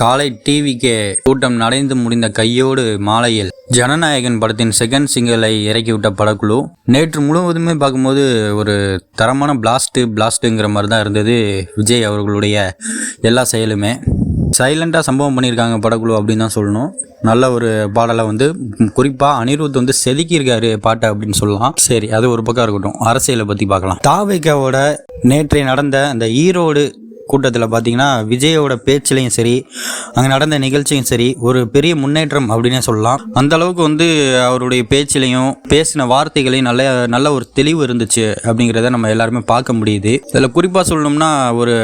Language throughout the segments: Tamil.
காலை டிவிக்கு கூட்டம் நடைந்து முடிந்த கையோடு மாலையில் ஜனநாயகன் படத்தின் செகண்ட் சிங்கிளை இறக்கிவிட்ட படக்குழு. நேற்று முழுவதுமே பார்க்கும்போது ஒரு தரமான பிளாஸ்ட்டு பிளாஸ்ட்டுங்கிற மாதிரி தான் இருந்தது விஜய் அவர்களுடைய எல்லா செயலுமே. சைலண்டாக சம்பவம் பண்ணியிருக்காங்க படக்குழு அப்படின்னு தான் சொல்லணும். நல்ல ஒரு பாடலை வந்து குறிப்பாக அனிருத் வந்து செதுக்கியிருக்காரு பாட்டை அப்படின்னு சொல்லலாம். சரி அது ஒரு பக்கம் இருக்கட்டும். அரசியலை பற்றி பார்க்கலாம். தாவைக்காவோட நேற்றை நடந்த அந்த ஈரோடு கூட்டத்தில் பார்த்தீங்கன்னா விஜயோட பேச்சிலையும் சரி அங்கே நடந்த நிகழ்ச்சியும் சரி ஒரு பெரிய முன்னேற்றம் அப்படின்னே சொல்லலாம். அந்த அளவுக்கு வந்து அவருடைய பேச்சிலையும் பேசின வார்த்தைகளையும் நல்ல நல்ல ஒரு தெளிவு இருந்துச்சு அப்படிங்கிறத நம்ம எல்லாருமே பார்க்க முடியுது. இதில் குறிப்பாக சொல்லணும்னா ஒரு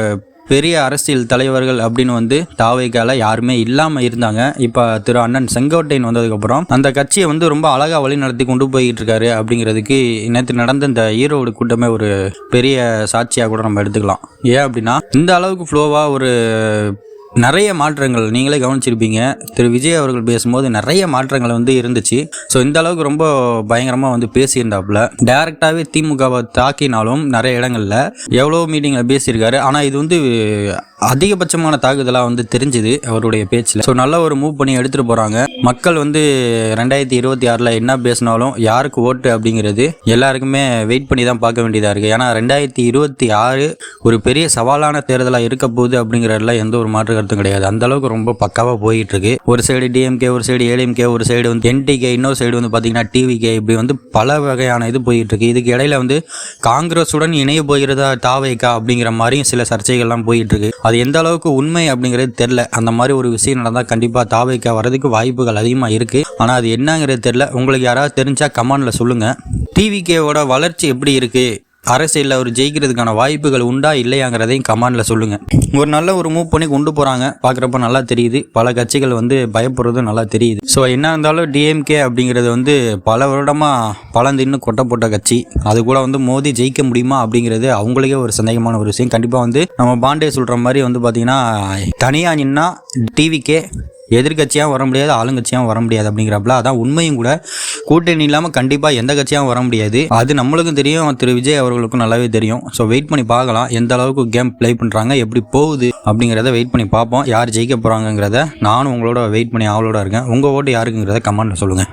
பெரிய அரசியல் தலைவர்கள் அப்படின்னு வந்து தாவைக்கால யாருமே இல்லாமல் இருந்தாங்க. இப்போ திரு அண்ணன் செங்கோட்டையன் வந்ததுக்கப்புறம் அந்த கட்சியை வந்து ரொம்ப அழகாக வழி நடத்தி கொண்டு போய்கிட்டு இருக்காரு அப்படிங்கிறதுக்கு நேற்று நடந்த இந்த ஈரோடு கூட்டமே ஒரு பெரிய சாட்சியாக கூட நம்ம எடுத்துக்கலாம். ஏன் அப்படின்னா இந்த அளவுக்கு ஃப்ளோவாக ஒரு நிறைய மாற்றங்கள் நீங்களே கவனிச்சிருப்பீங்க. திரு. விஜய் அவர்கள் பேசும்போது நிறைய மாற்றங்கள் வந்து இருந்துச்சு. ஸோ இந்த அளவுக்கு ரொம்ப பயங்கரமாக வந்து பேசியிருந்தாப்புல. டைரக்டாகவே திமுகவை தாக்கினாலும் நிறைய இடங்களில் எவ்வளோ மீட்டிங்கில் பேசியிருக்காரு. ஆனால் இது வந்து அதிகபட்சமான தாக்குதலாக வந்து தெரிஞ்சுது அவருடைய பேச்சில். ஸோ நல்ல ஒரு மூவ் பண்ணி எடுத்துகிட்டு போகிறாங்க மக்கள் வந்து ரெண்டாயிரத்தி இருபத்தி ஆறில் என்ன பேசினாலும் யாருக்கு ஓட்டு அப்படிங்கிறது எல்லாருக்குமே வெயிட் பண்ணி தான் பார்க்க வேண்டியதாக இருக்குது ஏன்னா ரெண்டாயிரத்தி இருபத்தி ஆறு ஒரு பெரிய சவாலான தேர்தலாக இருக்க போகுது அப்படிங்கிறதுல எந்த ஒரு மாற்று கருத்தும் கிடையாது. அந்த அளவுக்கு ரொம்ப பக்காவாக போயிட்டு இருக்கு ஒரு சைடு டிஎம்கே ஒரு சைடு ஏடிஎம்கே ஒரு சைடு வந்து என்டிகே இன்னொரு சைடு வந்து பார்த்தீங்கன்னா டிவிகே இப்படி வந்து பல வகையான இது போயிட்டு இருக்கு இதுக்கு இடையில வந்து காங்கிரஸுடன் இணைய போகிறதா தாவைக்கா அப்படிங்கிற மாதிரியும் சில சர்ச்சைகள்லாம் போயிட்டு இருக்கு அது எந்த அளவுக்கு உண்மை அப்படிங்கிறது தெரில அந்த மாதிரி ஒரு விஷயம் நடந்தால் கண்டிப்பாக தாவைக்கா வரதுக்கு வாய்ப்புகள் அதிகமாக இருக்குது ஆனால் அது என்னங்கிறது தெரில உங்களுக்கு யாராவது தெரிஞ்சா கமெண்டில் சொல்லுங்கள் டிவிகேவோட வளர்ச்சி எப்படி இருக்குது அரசியலில் அவர் ஜெயிக்கிறதுக்கான வாய்ப்புகள் உண்டா இல்லையாங்கிறதையும் கமாண்டில் சொல்லுங்கள் ஒரு நல்ல ஒரு மூவ் பண்ணி கொண்டு போகிறாங்க பார்க்குறப்ப நல்லா தெரியுது. பல கட்சிகள் வந்து பயப்படுறதும் நல்லா தெரியுது. ஸோ என்ன இருந்தாலும் டிஎம்கே அப்படிங்கிறது வந்து பல வருடமாக பழந்தின்னு கொட்டை போட்ட கட்சி. அது கூட வந்து மோதி ஜெயிக்க முடியுமா அப்படிங்கிறது அவங்களுக்கே ஒரு சந்தேகமான ஒரு விஷயம். கண்டிப்பாக வந்து நம்ம பாண்டே சொல்கிற மாதிரி வந்து பார்த்திங்கன்னா தனியாக நின்னா டிவிக்கே எதிர்கட்சியாக வர முடியாது ஆளுங்கட்சியாகவும் வர முடியாது அப்படிங்கிறப்பல அதான் உண்மையும் கூட. கூட்டணி இல்லாமல் கண்டிப்பாக எந்த கட்சியாகவும் வர முடியாது. அது நம்மளுக்கும் தெரியும் திரு விஜய் அவர்களுக்கும் நல்லாவே தெரியும். ஸோ வெயிட் பண்ணி பார்க்கலாம் எந்த அளவுக்கு கேம் ப்ளே பண்ணுறாங்க எப்படி போகுது அப்படிங்கிறத வெயிட் பண்ணி பார்ப்போம். யார் ஜெயிக்க போகிறாங்கங்கிறத நானும் உங்களோட வெயிட் பண்ணி ஆவலோட இருக்கேன். உங்கள் ஓட்டு யாருக்குங்கிறத கமெண்ட்டில் சொல்லுங்கள்